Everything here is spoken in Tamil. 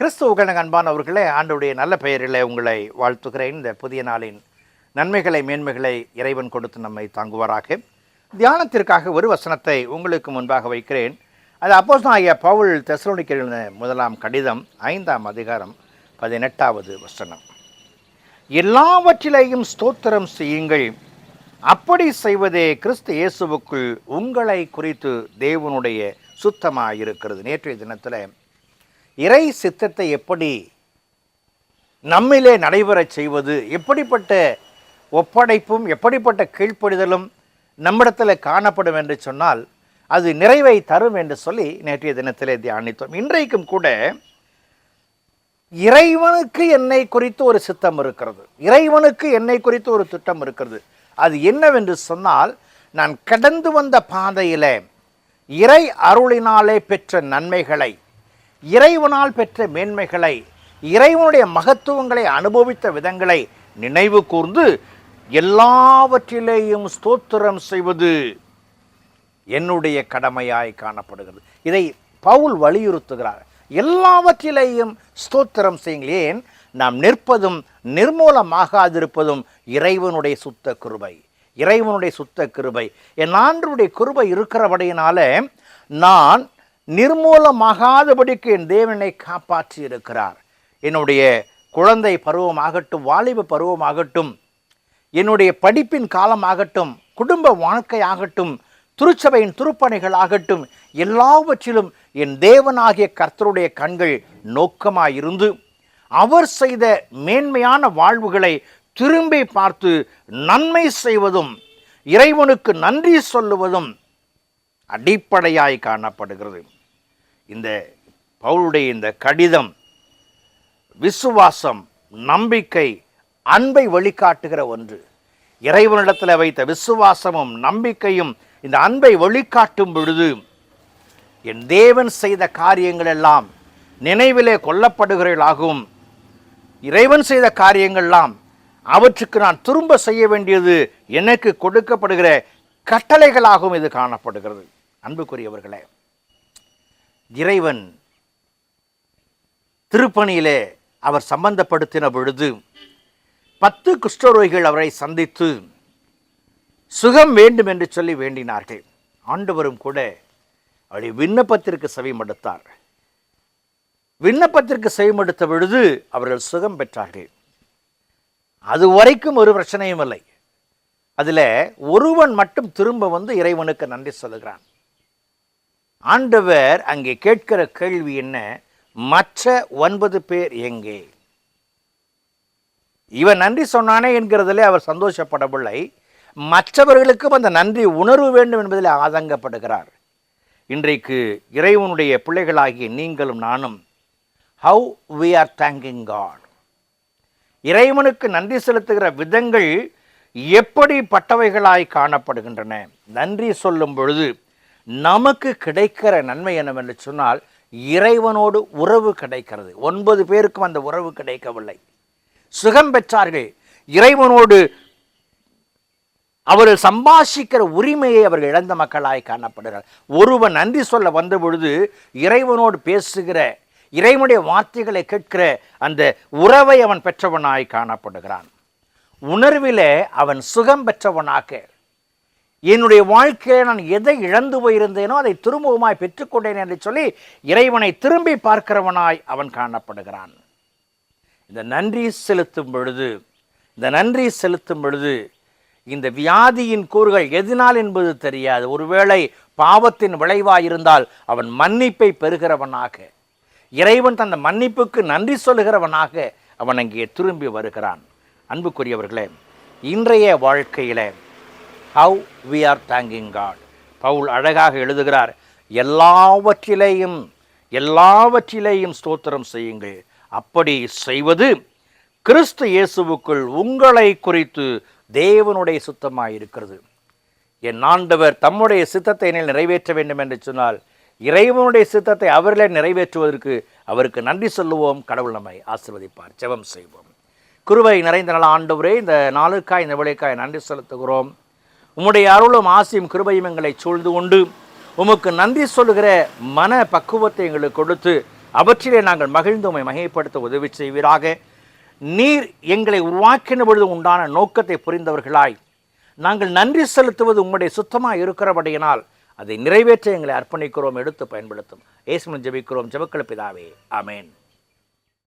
கிறிஸ்துவுகள் அன்பானவர்களே ஆண்டுடைய நல்ல பெயரிலே உங்களை வாழ்த்துகிறேன். இந்த புதிய நாளின் நன்மைகளை மேன்மைகளை இறைவன் கொடுத்து நம்மை தாங்குவாராக. தியானத்திற்காக ஒரு வசனத்தை உங்களுக்கு முன்பாக வைக்கிறேன். அது அப்போஸ் ஆகிய பவுல் தெசலோனிக்கர் முதலாம் கடிதம் ஐந்தாம் அதிகாரம் பதினெட்டாவது வசனம். எல்லாவற்றிலேயும் ஸ்தோத்திரம் செய்யுங்கள். அப்படி செய்வதே கிறிஸ்து இயேசுவுக்குள் உங்களை குறித்து தேவனுடைய சுத்தமாக இருக்கிறது நேற்றைய தினத்தில் இறை சித்தத்தை எப்படி நம்மிலே நடைபெறச் செய்வது எப்படிப்பட்ட ஒப்படைப்பும் எப்படிப்பட்ட கீழ்ப்படிதலும் நம்மிடத்தில் காணப்படும் என்று சொன்னால் அது நிறைவை தரும் என்று சொல்லி நேற்றைய தினத்திலே தியானித்தோம். இன்றைக்கும் கூட இறைவனுக்கு என்னை குறித்து ஒரு சித்தம் இருக்கிறது. இறைவனுக்கு என்னை குறித்து ஒரு திட்டம் இருக்கிறது. அது என்னவென்று சொன்னால் நான் கடந்து வந்த பாதையிலே இறை அருளினாலே பெற்ற நன்மைகளை இறைவனால் பெற்ற மேன்மைகளை இறைவனுடைய மகத்துவங்களை அனுபவித்த விதங்களை நினைவு கூர்ந்து எல்லாவற்றிலேயும் ஸ்தோத்திரம் செய்வது என்னுடைய கடமையாய் காணப்படுகிறது. இதை பவுல் வலியுறுத்துகிறார். எல்லாவற்றிலேயும் ஸ்தோத்திரம் செய்யுங்கள் ஏன் நாம் நிற்பதும் நிர்மூலமாகாதிருப்பதும் இறைவனுடைய சுத்த கிருபை. இறைவனுடைய சுத்த கிருபை. என் ஆண்டருடைய கிருபை இருக்கிறபடியினால நான் நிர்மூலமாகாதபடிக்கு என் தேவனை காப்பாற்றி இருக்கிறார் என்னுடைய குழந்தை பருவமாகட்டும் வாலிப பருவமாகட்டும் என்னுடைய படிப்பின் காலமாகட்டும் குடும்ப வாழ்க்கை ஆகட்டும் திருச்சபையின் துருப்பணிகள் ஆகட்டும் எல்லாவற்றிலும் என் தேவனாகிய கர்த்தருடைய கண்கள் நோக்கமாயிருந்து அவர் செய்த மேன்மையான வாழ்வுகளை திரும்பி பார்த்து நன்மை செய்வதும் இறைவனுக்கு நன்றி சொல்லுவதும் அடிப்படையாய் காணப்படுகிறது. இந்த பவுலுடைய இந்த கடிதம் விசுவாசம் நம்பிக்கை அன்பை வழிகாட்டுகிற ஒன்று. இறைவனிடத்தில் வைத்த விசுவாசமும் நம்பிக்கையும் இந்த அன்பை வழிகாட்டும் பொழுது என் தேவன் செய்த காரியங்கள் எல்லாம் நினைவிலே கொல்லப்படுகிறவர்களாகவும் இறைவன் செய்த காரியங்கள்லாம் அவற்றுக்கு நான் திரும்ப செய்ய வேண்டியது எனக்கு கொடுக்கப்படுகிற கட்டளைகளாகவும் இது காணப்படுகிறது. அன்புக்குரியவர்களே இறைவன் திருப்பணியிலே அவர் சம்பந்தப்படுத்தின பொழுது பத்து குஷ்டரோகிகள் அவரை சந்தித்து சுகம் வேண்டும் என்று சொல்லி வேண்டினார்கள். ஆண்டவரும் கூட அவருடைய விண்ணப்பத்திற்கு செவிமடுத்தார். விண்ணப்பத்திற்கு செவிமடுத்த பொழுது அவர்கள் சுகம் பெற்றார்கள். அது வரைக்கும் ஒரு பிரச்சனையும் இல்லை. அதில் ஒருவன் மட்டும் திரும்ப வந்து இறைவனுக்கு நன்றி சொல்லுகிறான். ஆண்டவர் அங்கே கேட்கிற கேள்வி என்ன? மற்ற ஒன்பது பேர் எங்கே? இவன் நன்றி சொன்னானே என்கிறதிலே அவர் சந்தோஷப்படவில்லை. மற்றவர்களுக்கும் அந்த நன்றி உணர்வு வேண்டும் என்பதில் ஆதங்கப்படுகிறார். இன்றைக்கு இறைவனுடைய பிள்ளைகளாகிய நீங்களும் நானும் how we are thanking God இறைவனுக்கு நன்றி செலுத்துகிற விதங்கள் எப்படிப்பட்டவைகளாய் காணப்படுகின்றன? நன்றி சொல்லும் பொழுது நமக்கு கிடைக்கிற நன்மை என்னவென்று சொன்னால் இறைவனோடு உறவு கிடைக்கிறது. ஒன்பது பேருக்கும் அந்த உறவு கிடைக்கவில்லை. சுகம் பெற்றார்கள். இறைவனோடு அவர்கள் சம்பாஷிக்கிற உரிமையை அவர்கள் இழந்த மக்களாய் காணப்படுகிறார். ஒருவன் நன்றி சொல்ல வந்த பொழுது இறைவனோடு பேசுகிற இறைவனுடைய வார்த்தைகளை கேட்கிற அந்த உறவை அவன் பெற்றவனாய் காணப்படுகிறான். உணர்விலே அவன் சுகம் பெற்றவனாக என்னுடைய வாழ்க்கையில் நான் எதை இழந்து போயிருந்தேனோ அதை திரும்பவுமாய் பெற்றுக்கொண்டேன் என்று சொல்லி இறைவனை திரும்பி பார்க்கிறவனாய் அவன் காணப்படுகிறான். இந்த நன்றி செலுத்தும் பொழுது இந்த நன்றி செலுத்தும் பொழுது இந்த வியாதியின் கூறுகள் எதனால் என்பது தெரியாது. ஒருவேளை பாவத்தின் விளைவாக இருந்தால் அவன் மன்னிப்பை பெறுகிறவனாக இறைவன் தந்த மன்னிப்புக்கு நன்றி சொல்லுகிறவனாக அவன் அங்கே திரும்பி வருகிறான். அன்புக்குரியவர்களே இன்றைய வாழ்க்கையில how we are thanking God Paul அழகாக எழுதுகிறார் எல்லாவற்றிலேயும் எல்லாவற்றிலேயும் ஸ்தோத்திரம் செய்யுங்கள். அப்படி செய்வது கிறிஸ்து இயேசுவுக்குள் உங்களை குறித்து தேவனுடைய சுத்தமாக இருக்கிறது. என் ஆண்டவர் தம்முடைய சித்தத்தை என்னில் நிறைவேற்ற வேண்டும் என்று சொன்னால் இறைவனுடைய சித்தத்தை அவர்களே நிறைவேற்றுவதற்கு அவருக்கு நன்றி சொல்லுவோம். கடவுள் நம்மை ஆசிர்வதிப்பார். ஜெபம் செய்வோம். குருவை நிறைந்த நல ஆண்டவரே இந்த நாளுக்காய் இந்த விளைக்காய் நன்றி செலுத்துகிறோம். உம்முடைய அருளும் ஆசியும் கிருபையும் எங்களை சூழ்ந்து கொண்டு உமக்கு நன்றி சொல்லுகிற மன பக்குவத்தை எங்களுக்கு கொடுத்து அவற்றிலே நாங்கள் மகிழ்ந்து உமை மகைப்படுத்த உதவி செய்வீராக. நீர் எங்களை உருவாக்கின பொழுது உண்டான நோக்கத்தை புரிந்தவர்களாய். நாங்கள் நன்றி செலுத்துவது உம்முடைய சுத்தமாக இருக்கிறபடியினால் அதை நிறைவேற்ற எங்களை அர்ப்பணிக்கிறோம் எடுத்து பயன்படுத்தும். ஏசுமன் ஜெபிக்கிறோம். ஜெபக்கள பிதாவே. அமேன்